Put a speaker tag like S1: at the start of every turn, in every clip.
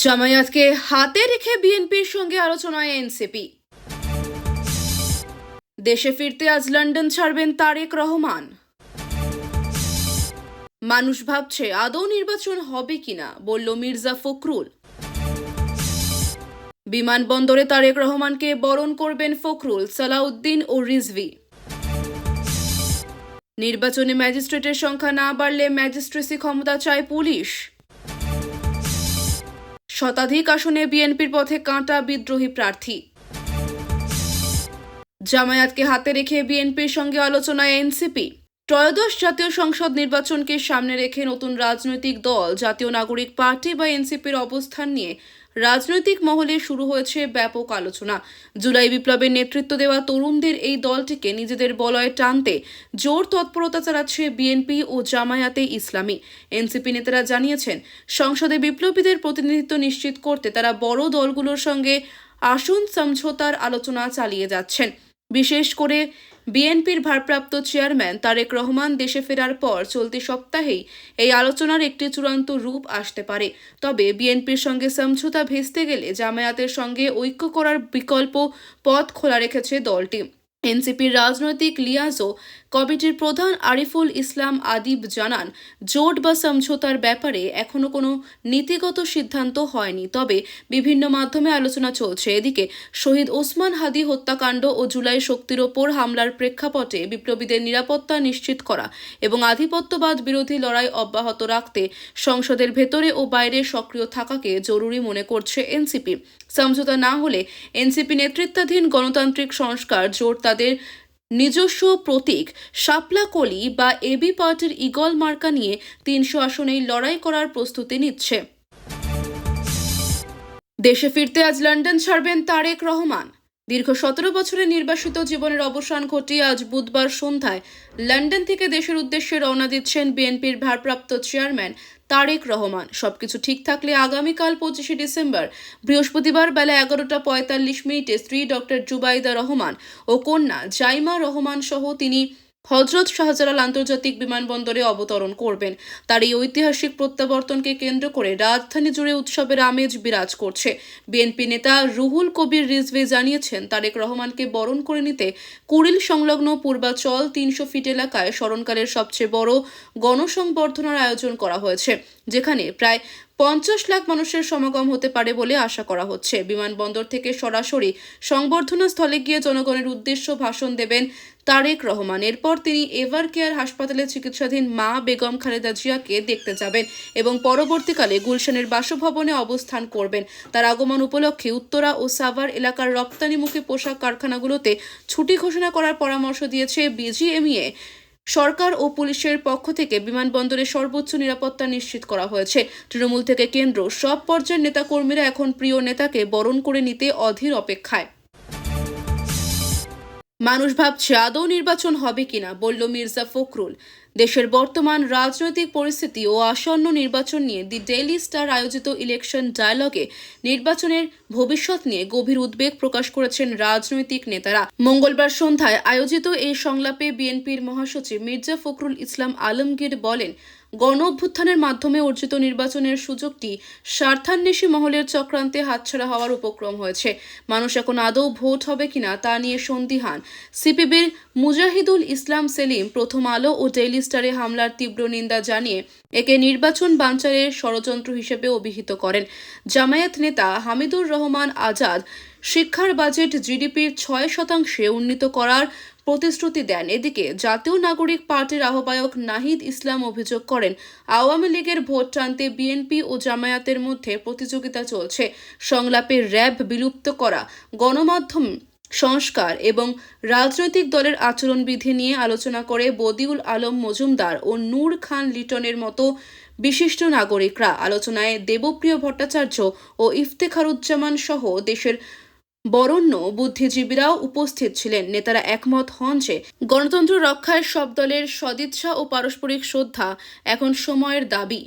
S1: জামায়াতকে হাতে রেখে বিএনপির সঙ্গে আলোচনায় এনসিপি। দেশে ফিরতে আজ লন্ডন ছাড়বেন তারেক রহমান। মানুষ ভাবছে আদৌ নির্বাচন হবে কিনা, বলল মির্জা ফখরুল। বিমানবন্দরে তারেক রহমানকে বরণ করবেন ফখরুল, সালাউদ্দিন ও রিজভি। নির্বাচনে ম্যাজিস্ট্রেটের সংখ্যা না বাড়লে ম্যাজিস্ট্রেসি ক্ষমতা চায় পুলিশ। শতাধিক আসনে বিএনপির পথে কাঁটা বিদ্রোহী প্রার্থী। জামায়াতকে হাতে রেখে বিএনপির সঙ্গে আলোচনায় এনসিপি। ত্রয়োদশ জাতীয় সংসদ নির্বাচনকে সামনে রেখে নতুন রাজনৈতিক দল, জাতীয় নাগরিক পার্টি বা এনসিপির অবস্থান নিয়ে রাজনৈতিক মহলে শুরু হয়েছে ব্যাপক আলোচনা। জুলাই বিপ্লবের নেতৃত্ব দেওয়া তরুণদের এই দলটিকে নিজেদের বলয়ে টানতে জোর তৎপরতা চালাচ্ছে বিএনপি ও জামায়াতে ইসলামী। এনসিপি নেতারা জানিয়েছেন, সংসদে বিপ্লবীদের প্রতিনিধিত্ব নিশ্চিত করতে তারা বড় দলগুলোর সঙ্গে আসন সমঝোতার আলোচনা চালিয়ে যাচ্ছেন। বিশেষ করে বিএনপির ভারপ্রাপ্ত চেয়ারম্যান তারেক রহমান দেশে ফেরার পর চলতি সপ্তাহেই এই আলোচনার একটি চূড়ান্ত রূপ আসতে পারে। তবে বিএনপির সঙ্গে সমঝোতা ভেস্তে গেলে জামায়াতের সঙ্গে ঐক্য করার বিকল্প পথ খোলা রেখেছে দলটি। এনসিপির রাজনৈতিক লিয়াজো কমিটির প্রধান আরিফুল ইসলাম আদিব জানান, জোট বা সমঝোতার ব্যাপারে এখনও কোনো নীতিগত সিদ্ধান্ত হয়নি। তবে বিভিন্ন মাধ্যমে আলোচনা চলছে। এদিকে শহীদ ওসমান হাদি হত্যাকাণ্ড ও জুলাই শক্তির ওপর হামলার প্রেক্ষাপটে বিপ্লবীদের নিরাপত্তা নিশ্চিত করা এবং আধিপত্যবাদ বিরোধী লড়াই অব্যাহত রাখতে সংসদের ভেতরে ও বাইরে সক্রিয় থাকাকে জরুরি মনে করছে এনসিপি। সমঝোতা না হলে এনসিপি নেতৃত্বাধীন গণতান্ত্রিক সংস্কার জোট তাদের নিজস্ব প্রতীক, শাপলা কলি বা এবি পার্টির ইগল মার্কা নিয়ে তিনশো আসনেই লড়াই করার প্রস্তুতি নিচ্ছে। দেশে ফিরতে আজ লন্ডন ছাড়বেন তারেক রহমান। দীর্ঘ সতেরো বছরের নির্বাসিত জীবনের অবসান ঘটিয়ে আজ বুধবার সন্ধ্যায় লন্ডন থেকে দেশের উদ্দেশ্যে রওনা দিচ্ছেন বিএনপির ভারপ্রাপ্ত চেয়ারম্যান তারেক রহমান। সবকিছু ঠিক থাকলে আগামীকাল পঁচিশে ডিসেম্বর, বৃহস্পতিবার বেলা এগারোটা পঁয়তাল্লিশ মিনিটে স্ত্রী ডক্টর জুবাইদা রহমান ও কন্যা জাইমা রহমান সহ তিনি হজরত শাহজালাল আন্তর্জাতিক বিমানবন্দরে অবতরণ করবেন। তার এই ঐতিহাসিক প্রত্যাবর্তনকে কেন্দ্র করে রাজধানী জুড়ে উৎসবের আমেজ বিরাজ করছে। বিএনপি নেতা রুহুল কবির রিজভি জানিয়েছেন, তারেক রহমানকে বরণ করে নিতে কুড়িল সংলগ্ন পূর্বাচল তিনশো ফিট এলাকায় স্মরণকালের সবচেয়ে বড় গণসংবর্ধনার আয়োজন করা হয়েছে, যেখানে প্রায় পঞ্চাশ লাখ মানুষের সমাগম হতে পারে বলে আশা করা হচ্ছে। বিমানবন্দর থেকে সরাসরি সংবর্ধনা স্থলে গিয়ে জনগণের উদ্দেশ্য ভাষণ দেবেন তারেক রহমান। এরপর তিনি এভার কেয়ার হাসপাতালে চিকিৎসাধীন মা বেগম খালেদা জিয়াকে দেখতে যাবেন এবং পরবর্তীকালে গুলশানের বাসভবনে অবস্থান করবেন। তার আগমন উপলক্ষে উত্তরা ও সাভার এলাকার রপ্তানিমুখী পোশাক কারখানাগুলোতে ছুটি ঘোষণা করার পরামর্শ দিয়েছে বিজিএমইএ। সরকার ও পুলিশের পক্ষ থেকে বিমানবন্দরে সর্বোচ্চ নিরাপত্তা নিশ্চিত করা হয়েছে। তৃণমূল থেকে কেন্দ্র, সব পর্যায়ের নেতাকর্মীরা এখন প্রিয় নেতাকে বরণ করে নিতে অধীর অপেক্ষায়। মানুষ ভাবছে আদৌ নির্বাচন হবে কিনা, বলল মির্জা ফখরুল। দেশের বর্তমান রাজনৈতিক পরিস্থিতি ও আসন্ন নির্বাচন নিয়ে দি ডেইলি স্টার আয়োজিত ইলেকশন ডায়ালগে নির্বাচনের ভবিষ্যৎ নিয়ে গভীর উদ্বেগ প্রকাশ করেছেন রাজনৈতিক নেতারা। মঙ্গলবার সন্ধ্যায় আয়োজিত এই সংলাপে বিএনপির মহাসচিব মির্জা ফখরুল ইসলাম আলমগীর বলেন গণ অভ্যুত্থানের মাধ্যমে অর্জিত নির্বাচনের সুযোগটি স্বার্থান্বেষী মহলের চক্রান্তে হাতছাড়া হওয়ার উপক্রম হয়েছে। মানুষ এখন আদৌ ভোট হবে কিনা তা নিয়ে সন্দিহান। সিপিবির মুজাহিদুল ইসলাম সেলিম প্রথম আলো ও ডেইলি স্টারে হামলার তীব্র নিন্দা জানিয়ে একে নির্বাচন বানচারের ষড়যন্ত্র হিসেবে অভিহিত করেন। জামায়াত নেতা হামিদুর রহমান আজাদ শিক্ষার বাজেট জিডিপির ছয় শতাংশে উন্নীত করার প্রতিশ্রুতি দেন। এদিকে জাতীয় নাগরিক পার্টির আহ্বায়ক নাহিদ ইসলাম অভিযোগ করেন, আওয়ামী লীগের ভোট টানতে বিএনপি ও জামায়াতের মধ্যে প্রতিযোগিতা চলছে। সংলাপে র্যাব বিলুপ্ত করা, গণমাধ্যম সংস্কার এবং রাজনৈতিক দলের আচরণবিধি নিয়ে আলোচনা করে বদিউল আলম মজুমদার ও নূর খান লিটনের মতো বিশিষ্ট নাগরিকরা। আলোচনায় দেবপ্রিয় ভট্টাচার্য ও ইফতেখারুজ্জামান সহ দেশের বরণ্য বুদ্ধিজীবীরাও উপস্থিত ছিলেন। নেতারা একমত হন যে গণতন্ত্র রক্ষায় সব দলের সদিচ্ছা ও পারস্পরিক শ্রদ্ধা এখন সময়ের দাবি।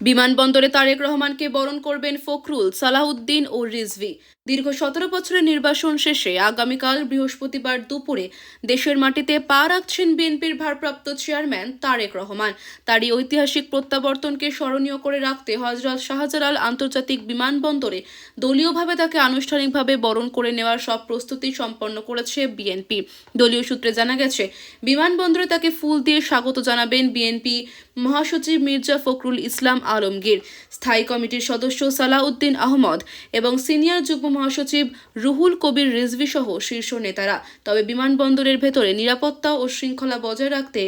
S1: বিমানবন্দরে তারেক রহমানকে বরণ করবেন ফখরুল সালাউদ্দিন ও রিজভি। দীর্ঘ সতেরো বছরের নির্বাসন শেষে আগামীকাল বৃহস্পতিবার দুপুরে দেশের মাটিতে পা রাখছেন বিএনপির ভারপ্রাপ্ত চেয়ারম্যান তারেক রহমান। তারই ঐতিহাসিক প্রত্যাবর্তনকে স্মরণীয় করে রাখতে হজরত শাহজালাল আন্তর্জাতিক বিমানবন্দরে দলীয়ভাবে তাকে আনুষ্ঠানিকভাবে বরণ করে নেওয়ার সব প্রস্তুতি সম্পন্ন করেছে বিএনপি। দলীয় সূত্রে জানা গেছে, বিমানবন্দরে তাকে ফুল দিয়ে স্বাগত জানাবেন বিএনপি মহাসচিব মির্জা ফখরুল ইসলাম আলমগীর। স্থায়ী কমিটির সদস্য সালাউদ্দিন আহমদ এবং সিনিয়র যুগ্ম মহাসচিব রুহুল কবির রিজভি সহ শীর্ষ নেতারা। তবে বিমানবন্দরের ভেতরে নিরাপত্তা ও শৃঙ্খলা বজায় রাখতে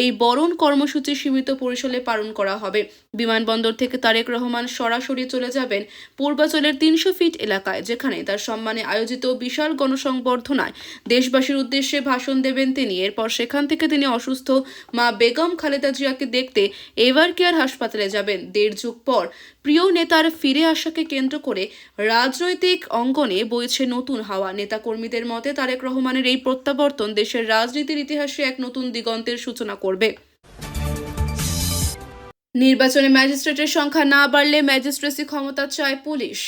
S1: এই বরণ কর্মসূচি সীমিত পরিসরে পালন করা হবে। বিমানবন্দর থেকে তারেক রহমান সরাসরি চলে যাবেন পূর্বাচলের তিনশো ফিট এলাকায়, যেখানে তার সম্মানে আয়োজিত বিশাল গণসংবর্ধনায় দেশবাসীর উদ্দেশ্যে ভাষণ দেবেন তিনি। এরপর সেখান থেকে তিনি অসুস্থ মা বেগম খালেদা জিয়াকে দেখতে এভার কেয়ার হাসপাতালে যাবেন। দেড় যুগ পর প্রিয় নেতার ফিরে আসাকে কেন্দ্র করে রাজনৈতিক অঙ্গনে বইছে নতুন হাওয়া। নেতাকর্মীদের মতে তারেক রহমানের এই প্রত্যাবর্তন দেশের রাজনীতির ইতিহাসে এক নতুন দিগন্তের সূচনা করবে। নির্বাচনে ম্যাজিস্ট্রেটের সংখ্যা না বাড়লে ম্যাজিস্ট্রেসি ক্ষমতা চায় পুলিশ।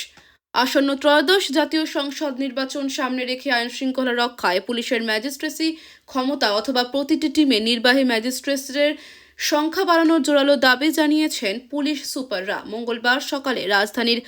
S1: আসন্ন ত্রয়োদশ জাতীয় সংসদ নির্বাচন সামনে রেখে আইন শৃঙ্খলা রক্ষায় পুলিশের ম্যাজিস্ট্রেসি ক্ষমতা অথবা প্রতিটি টিমে নির্বাহী ম্যাজিস্ট্রেটের সংখ্যা বাড়ানোর জোরালো দাবি জানিয়েছেন পুলিশ সুপাররা। মঙ্গলবার সকালে রাজধানীর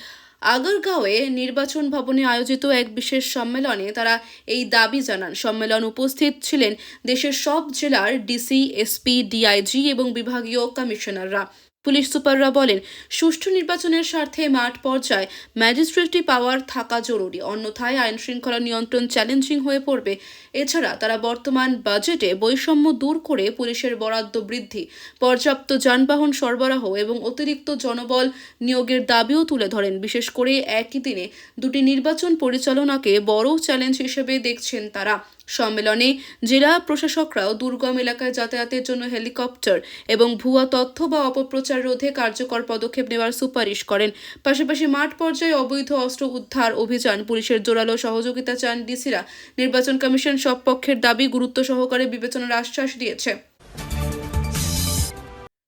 S1: আগরগাঁওয়ে নির্বাচন ভবনে আয়োজিত এক বিশেষ সম্মেলনে তারা এই দাবি জানান। সম্মেলন উপস্থিত ছিলেন দেশের সব জেলার ডিসি, এসপি, ডিআইজি এবং বিভাগীয় কমিশনাররা। পুলিশ সুপাররা বলেন, সুষ্ঠু নির্বাচনের স্বার্থে মাঠ পর্যায়ে ম্যাজিস্ট্রেটি পাওয়ার থাকা জরুরি। অন্যথায় আইন শৃঙ্খলা নিয়ন্ত্রণ চ্যালেঞ্জিং হয়ে পড়বে। এছাড়া তারা বর্তমান বাজেটে বৈষম্য দূর করে পুলিশের বরাদ্দ বৃদ্ধি, পর্যাপ্ত যানবাহন সরবরাহ এবং অতিরিক্ত জনবল নিয়োগের দাবিও তুলে ধরেন। বিশেষ করে একই দিনে দুটি নির্বাচন পরিচালনাকে বড় চ্যালেঞ্জ হিসেবে দেখছেন তারা। সম্মেলনে জেলা প্রশাসকরাও দুর্গম এলাকায় যাতায়াতের জন্য হেলিকপ্টার এবং ভুয়া তথ্য বা অপপ্রচার রোধে কার্যকর পদক্ষেপ নেওয়ার সুপারিশ করেন। পাশাপাশি মাঠ পর্যায়ে অবৈধ অস্ত্র উদ্ধার অভিযান, পুলিশের জোরালো সহযোগিতা চান ডিসিরা। নির্বাচন কমিশন সব পক্ষের দাবি গুরুত্ব সহকারে বিবেচনার আশ্বাস দিয়েছে।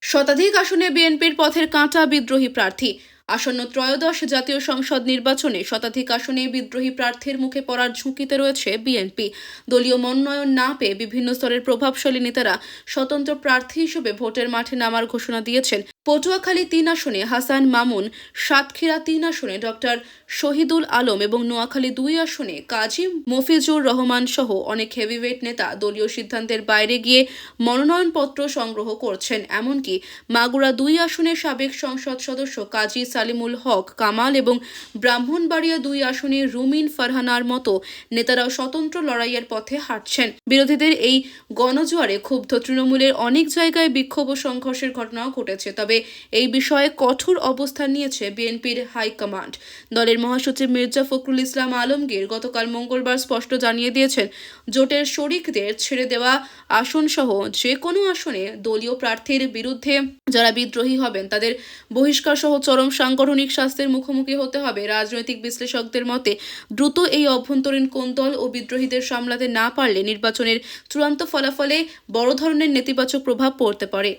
S1: শতাধিক আসনে বিএনপির পথের কাঁটা বিদ্রোহী প্রার্থী আসন্ন ত্রয়োদশ জাতীয় সংসদ নির্বাচনে শতাধিক আসনে বিদ্রোহী প্রার্থীর মুখে পড়ার ঝুঁকিতে রয়েছে বিএনপি। দলীয় মনোনয়ন না পেয়ে বিভিন্ন স্তরের প্রভাবশালী নেতারা স্বতন্ত্র প্রার্থী হিসেবে ভোটের মাঠে নামার ঘোষণা দিয়েছেন পটুয়াখালী তিন আসনে হাসান মামুন, সাতক্ষীরা তিন আসনে ডক্টর শহীদুল আলম এবং নোয়াখালী দুই আসনে কাজী মফিজুর রহমান সহ অনেক হেভিওয়েট নেতা দলীয় সিদ্ধান্তের বাইরে গিয়ে মনোনয়নপত্র সংগ্রহ করছেন। এমনকি মাগুরা দুই আসনে সাবেক সংসদ সদস্য কাজী সালিমুল হক, কামাল এবং ব্রাহ্মণবাড়িয়া দুই আসনে রুমিন ফারহানার মতো নেতারাও স্বতন্ত্র লড়াইয়ের পথে হাঁটছেন। বিরোধীদের এই গণজোয়ারে ক্ষুব্ধ তৃণমূলের অনেক জায়গায় বিক্ষোভ ও সংঘর্ষের ঘটনাও ঘটেছে। তবে এই বিষয়ে কঠোর অবস্থান নিয়েছে বিএনপির হাইকমান্ড দলের মহাসচিব মির্জা ফখরুল ইসলাম আলমগীর গতকাল মঙ্গলবার স্পষ্ট জানিয়ে দিয়েছেন, জোটের শরিকদের ছেড়ে দেওয়া আসন সহ যে কোনো আসনে দলীয় প্রার্থীর বিরুদ্ধে যারা বিদ্রোহী হবেন, তাদের বহিষ্কার সহ চরম সাংগঠনিক শাস্তির মুখোমুখি হতে হবে। রাজনৈতিক বিশ্লেষকদের মতে, দ্রুত এই অভ্যন্তরীণ কোন্দল ও বিদ্রোহীদের সামলাতে না পারলে নির্বাচনের চূড়ান্ত ফলাফলে বড় ধরনের নেতিবাচক প্রভাব পড়তে পারে।